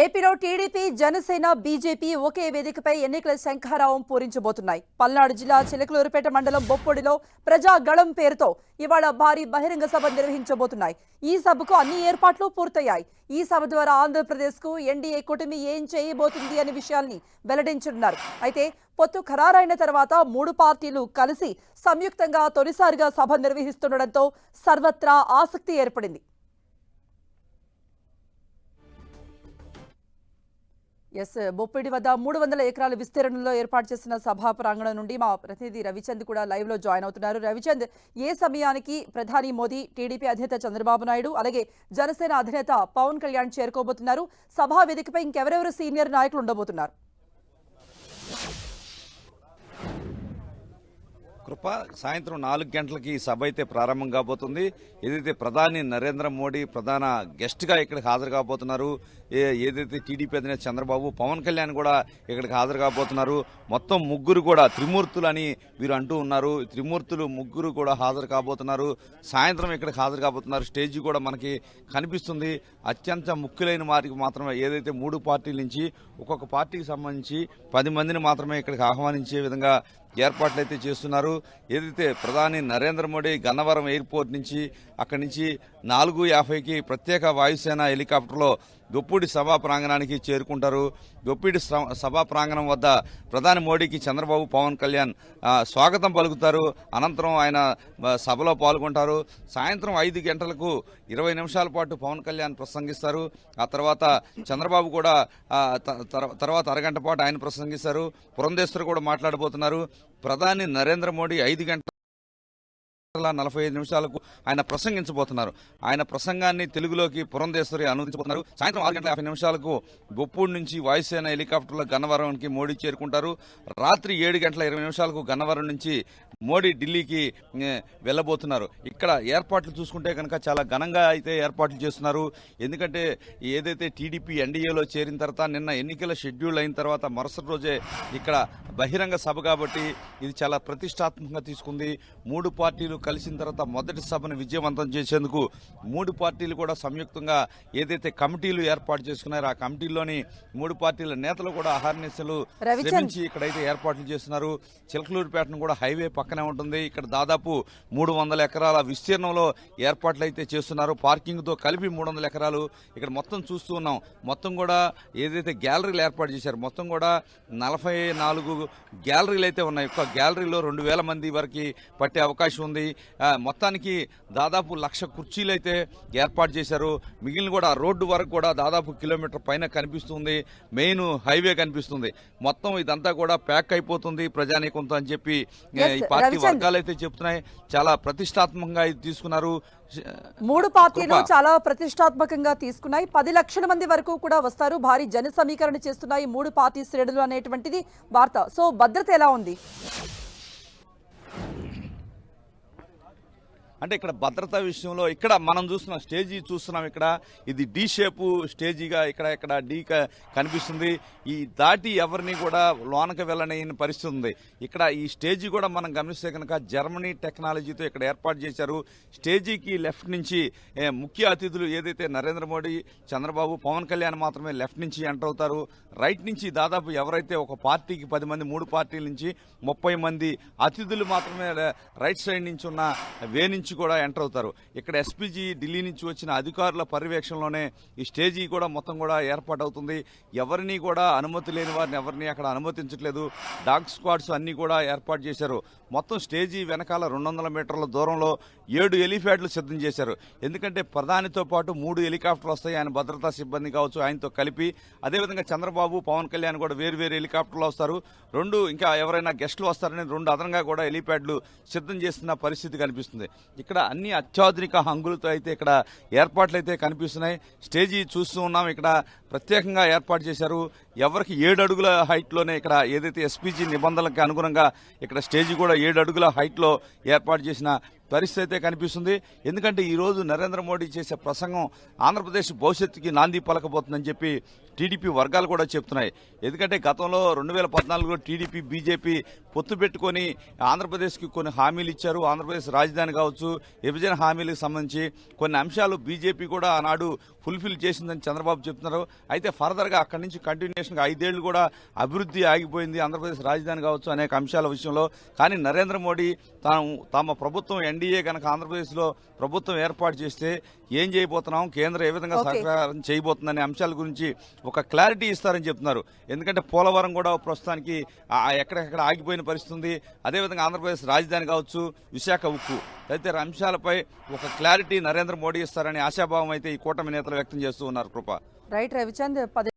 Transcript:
ఏపీలో TDP Janasena BJP ఒకే వేదికపై ఎన్నికల శంఖారావం పూరించబోతున్నాయి. పల్నాడు జిల్లా చిలకలూరుపేట మండలం బొప్పొడిలో ప్రజాగళం పేరుతో ఇవాళ భారీ బహిరంగ సభ నిర్వహించబోతున్నాయి. ఈ సభకు అన్ని ఏర్పాట్లు పూర్తయ్యాయి. ఈ సభ ద్వారా ఆంధ్రప్రదేశ్కు ఎన్డీఏ కూటమి ఏం చేయబోతుంది అనే విషయాల్ని వెల్లడించనున్నారు. అయితే పొత్తు ఖరారైన తర్వాత మూడు పార్టీలు కలిసి సంయుక్తంగా తొలిసారిగా సభ నిర్వహిస్తుండటంతో సర్వత్రా ఆసక్తి ఏర్పడింది. ఎస్ బొప్పిడి వద్ద మూడు వందల ఎకరాల విస్తీర్ణంలో ఏర్పాటు చేసిన సభా ప్రాంగణం నుండి మా ప్రతినిధి రవిచంద్ కూడా లైవ్లో జాయిన్ అవుతున్నారు. రవిచంద్ ఏ సమయానికి ప్రధాని మోదీ టీడీపీ అధినేత చంద్రబాబు నాయుడు అలాగే జనసేన అధినేత పవన్ కళ్యాణ్ చేరుకోబోతున్నారు? సభా వేదికపై ఇంకెవరెవరు సీనియర్ నాయకులు ఉండబోతున్నారు? కృప. సాయంత్రం నాలుగు గంటలకి ఈ సభ అయితే ప్రారంభం కాబోతుంది. ఏదైతే ప్రధాని నరేంద్ర మోడీ ప్రధాన గెస్ట్గా ఇక్కడికి హాజరు కాబోతున్నారు ఏ- ఏదైతే టీడీపీ అధినేత చంద్రబాబు పవన్ కళ్యాణ్ కూడా ఇక్కడికి హాజరు కాబోతున్నారు. మొత్తం ముగ్గురు కూడా త్రిమూర్తులు అని వీరు అంటూ ఉన్నారు. త్రిమూర్తులు ముగ్గురు కూడా హాజరు కాబోతున్నారు. సాయంత్రం ఇక్కడికి హాజరు కాబోతున్నారు. స్టేజ్ కూడా మనకి కనిపిస్తుంది. అత్యంత ముఖ్యులైన వారికి మాత్రమే ఏదైతే మూడు పార్టీల నుంచి ఒక్కొక్క పార్టీకి సంబంధించి పది మందిని మాత్రమే ఇక్కడికి ఆహ్వానించే విధంగా ఏర్పాట్లు అయితే చేస్తున్నారు. ఏదైతే ప్రధాని నరేంద్ర మోడీ గన్నవరం ఎయిర్పోర్ట్ నుంచి అక్కడి నుంచి నాలుగు యాభైకి ప్రత్యేక వాయుసేన హెలికాప్టర్లో గొప్పిడి సభా ప్రాంగణానికి చేరుకుంటారు. గొప్పిడి స- సభా ప్రాంగణం వద్ద ప్రధాని మోడీకి చంద్రబాబు పవన్ కళ్యాణ్ స్వాగతం పలుకుతారు. అనంతరం ఆయన సభలో పాల్గొంటారు. సాయంత్రం ఐదు గంటలకు ఇరవై నిమిషాల పాటు పవన్ కళ్యాణ్ ప్రసంగిస్తారు. ఆ తర్వాత చంద్రబాబు కూడా త- తర్వాత అరగంట పాటు ఆయన ప్రసంగిస్తారు. పురంధేశ్వరు కూడా మాట్లాడబోతున్నారు. ప్రధాని నరేంద్ర మోడీ ఐదు గంటల నలభై ఐదు నిమిషాలకు ఆయన ప్రసంగించబోతున్నారు. ఆయన ప్రసంగాన్ని తెలుగులోకి పురంధేశ్వరి అనువదించబోతున్నారు. సాయంత్రం ఆరు గంటల యాభై నిమిషాలకు బొప్పూడి నుంచి వాయుసేన హెలికాప్టర్లో గన్నవరంకి మోడీ చేరుకుంటారు. రాత్రి ఏడు గంటల ఇరవై నిమిషాలకు గన్నవరం నుంచి మోడీ ఢిల్లీకి వెళ్ళబోతున్నారు. ఇక్కడ ఏర్పాట్లు చూసుకుంటే కనుక చాలా ఘనంగా అయితే ఏర్పాట్లు చేస్తున్నారు. ఎందుకంటే ఏదైతే టీడీపీ ఎన్డీఏలో చేరిన తర్వాత నిన్న ఎన్నికల షెడ్యూల్ అయిన తర్వాత మరుసటి రోజే ఇక్కడ బహిరంగ సభ కాబట్టి ఇది చాలా ప్రతిష్టాత్మకంగా తీసుకుంది. మూడు పార్టీలు కలిసిన తర్వాత మొదటి సభను విజయవంతం చేసేందుకు మూడు పార్టీలు కూడా సంయుక్తంగా ఏదైతే కమిటీలు ఏర్పాటు చేసుకున్నారో ఆ కమిటీల్లోని మూడు పార్టీల నేతలు కూడా అహర్నిశలు. శ్రమించి ఇక్కడైతే ఏర్పాట్లు చేస్తున్నారు. చిలకలూరుపేటను కూడా హైవే పక్కనే ఉంటుంది. ఇక్కడ దాదాపు మూడు వందల ఎకరాల విస్తీర్ణంలో ఏర్పాట్లు అయితే చేస్తున్నారు. పార్కింగ్తో కలిపి మూడు వందల ఎకరాలు ఇక్కడ మొత్తం చూస్తూ ఉన్నాం. మొత్తం కూడా ఏదైతే గ్యాలరీలు ఏర్పాటు చేశారు మొత్తం కూడా నలభై నాలుగు గ్యాలరీలు అయితే ఉన్నాయి. ఒక్క గ్యాలరీలో రెండు వేల మంది వరకు పట్టే అవకాశం ఉంది. మొత్తానికి దాదాపు లక్ష కుర్చీలు అయితే ఏర్పాటు చేశారు. మిగిలిన కూడా రోడ్డు వరకు కూడా దాదాపు కిలోమీటర్ పైన కనిపిస్తుంది. మెయిన్ హైవే కనిపిస్తుంది. మొత్తం ఇదంతా కూడా ప్యాక్ అయిపోతుంది ప్రజానీకంతో అని చెప్పి పార్టీ. వర్గాలు అయితే చెప్తున్నాయి చాలా ప్రతిష్టాత్మకంగా ఇది తీసుకున్నారు. మూడు పార్టీలు. చాలా ప్రతిష్టాత్మకంగా తీసుకున్నాయి. పది లక్షల మంది వరకు కూడా వస్తారు. భారీ జన సమీకరణ చేస్తున్నాయి మూడు పార్టీ శ్రేణులు అనేటువంటిది. వార్త. సో భద్రత ఎలా ఉంది? అంటే ఇక్కడ భద్రతా విషయంలో ఇక్కడ మనం చూస్తున్న స్టేజీ చూస్తున్నాం ఇక్కడ. ఇది డి షేపు స్టేజీగా ఇక్కడ ఇక్కడ డీ క- కనిపిస్తుంది. ఈ దాటి ఎవరిని కూడా లోనకి వెళ్ళని పరిస్థితి ఉంది. ఇక్కడ ఈ స్టేజీ కూడా మనం గమనిస్తే కనుక జర్మనీ టెక్నాలజీతో ఇక్కడ ఏర్పాటు చేశారు. స్టేజీకి లెఫ్ట్ నుంచి ముఖ్య అతిథులు ఏదైతే నరేంద్ర మోడీ చంద్రబాబు పవన్ కళ్యాణ్ మాత్రమే లెఫ్ట్ నుంచి ఎంటర్ అవుతారు. రైట్ నుంచి దాదాపు ఎవరైతే ఒక పార్టీకి పది మంది మూడు పార్టీల నుంచి ముప్పై మంది అతిథులు మాత్రమే రైట్ సైడ్ నుంచి ఉన్న వే నుంచి కూడా ఎంటర్ అవుతారు. ఇక్కడ ఎస్పీజీ ఢిల్లీ నుంచి వచ్చిన అధికారుల పర్యవేక్షణలోనే ఈ స్టేజీ కూడా మొత్తం కూడా ఏర్పాటు అవుతుంది ఎవరిని కూడా అనుమతి లేని వారిని ఎవరిని అక్కడ అనుమతించట్లేదు. డాగ్ స్క్వాడ్స్ అన్నీ కూడా ఏర్పాటు చేశారు. మొత్తం స్టేజీ వెనకాల రెండు వందల మీటర్ల దూరంలో ఏడు హెలిప్యాడ్లు సిద్ధం చేశారు. ఎందుకంటే ప్రధానితో పాటు మూడు హెలికాప్టర్లు వస్తాయి. ఆయన భద్రతా సిబ్బంది కావచ్చు ఆయనతో కలిపి. అదేవిధంగా చంద్రబాబు పవన్ కళ్యాణ్ కూడా వేరు వేరు హెలికాప్టర్లు వస్తారు. రెండు ఇంకా ఎవరైనా గెస్టులు వస్తారని రెండు అదనంగా కూడా హెలిప్యాడ్లు సిద్ధం చేస్తున్న పరిస్థితి కనిపిస్తుంది. ఇక్కడ అన్ని అత్యాధునిక హంగులతో అయితే ఇక్కడ ఏర్పాట్లు అయితే కనిపిస్తున్నాయి. స్టేజీ చూస్తూ ఉన్నాం. ఇక్కడ ప్రత్యేకంగా ఏర్పాటు చేశారు. ఎవరికి ఏడు అడుగుల హైట్లోనే ఇక్కడ ఏదైతే ఎస్పీజీ నిబంధనలకు అనుగుణంగా ఇక్కడ స్టేజీ కూడా ఏడు అడుగుల హైట్లో ఏర్పాటు చేసిన పరిస్థితి అయితే కనిపిస్తుంది. ఎందుకంటే ఈరోజు నరేంద్ర మోడీ చేసే ప్రసంగం ఆంధ్రప్రదేశ్ భవిష్యత్తుకి నాంది పలకబోతుందని చెప్పి టీడీపీ వర్గాలు కూడా చెప్తున్నాయి. ఎందుకంటే గతంలో రెండు వేల పద్నాలుగులో టీడీపీ బీజేపీ పొత్తు పెట్టుకొని ఆంధ్రప్రదేశ్కి కొన్ని హామీలు ఇచ్చారు. ఆంధ్రప్రదేశ్ రాజధాని కావచ్చు విభజన హామీలకు సంబంధించి కొన్ని అంశాలు బీజేపీ కూడా ఆనాడు ఫుల్ఫిల్ చేసిందని చంద్రబాబు చెప్తున్నారు. అయితే ఫర్దర్గా అక్కడి నుంచి కంటిన్యూషన్గా ఐదేళ్ళు కూడా అభివృద్ధి ఆగిపోయింది. ఆంధ్రప్రదేశ్ రాజధాని కావచ్చు అనేక అంశాల విషయంలో. కానీ నరేంద్ర మోడీ తాను తమ ప్రభుత్వం ఎన్డీఏ కనుక ఆంధ్రప్రదేశ్లో ప్రభుత్వం ఏర్పాటు చేస్తే ఏం చేయబోతున్నాం? కేంద్రం ఏ విధంగా. సహకారం చేయబోతుందనే అంశాల గురించి ఒక క్లారిటీ ఇస్తారని చెప్తున్నారు. ఎందుకంటే పోలవరం కూడా ప్రస్తుతానికి ఎక్కడెక్కడ ఆగిపోయిన పరిస్థితి ఉంది అదేవిధంగా ఆంధ్రప్రదేశ్ రాజధాని కావచ్చు విశాఖ ఉక్కు. తదితర అంశాలపై ఒక క్లారిటీ నరేంద్ర మోడీ ఇస్తారనే ఆశాభావం అయితే ఈ కూటమి నేతలు వ్యక్తం చేస్తూ ఉన్నారు కృప. రైట్ రవిచంద్ పది